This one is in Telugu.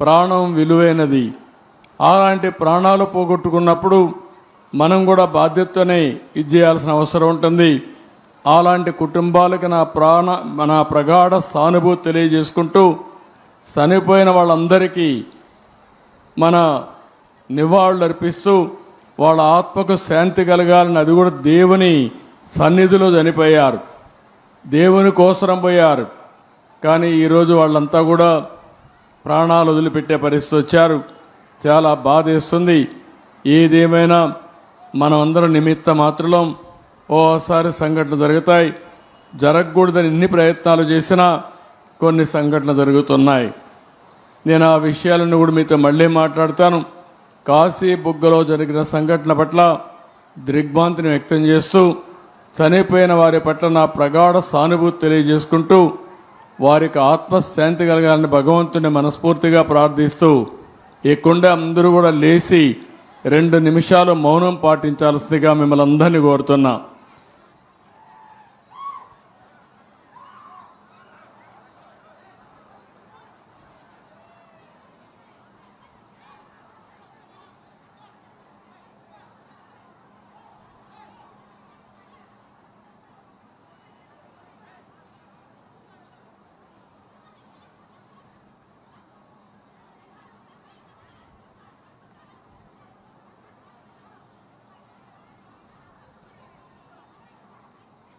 ప్రాణం విలువైనది. అలాంటి ప్రాణాలు పోగొట్టుకున్నప్పుడు మనం కూడా బాధ్యతనే ఇది చేయాల్సిన అవసరం ఉంటుంది. అలాంటి కుటుంబాలకు నా ప్రాణ నా ప్రగాఢ సానుభూతి తెలియజేసుకుంటూ చనిపోయిన వాళ్ళందరికీ మన నివాళులు అర్పిస్తూ వాళ్ళ ఆత్మకు శాంతి కలగాలని అది కూడా దేవుని సన్నిధిలో చనిపోయారు. దేవుని కోసరం పోయారు. కానీ ఈరోజు వాళ్ళంతా కూడా ప్రాణాలు వదిలిపెట్టే పరిస్థితి వచ్చారు. చాలా బాధేస్తుంది. ఏదేమైనా మనమందరం నిమిత్త మాత్రలో ఓసారి సంఘటనలు జరుగుతాయి. జరగకూడదని ఎన్ని ప్రయత్నాలు చేసినా కొన్ని సంఘటనలు జరుగుతున్నాయి. నేను ఆ విషయాలను కూడా మీతో మళ్ళీ మాట్లాడతాను. కాశీ బుగ్గలో జరిగిన సంఘటన పట్ల దిగ్భాంతిని వ్యక్తం చేస్తూ చనిపోయిన వారి పట్ల నా ప్రగాఢ సానుభూతి తెలియజేసుకుంటూ వారికి ఆత్మశాంతి కలగాలని భగవంతుని మనస్ఫూర్తిగా ప్రార్థిస్తూ ఈ కుండ అందరూ కూడా లేచి రెండు నిమిషాలు మౌనం పాటించాల్సిందిగా మిమ్మల్ని అందరినీ కోరుతున్నా.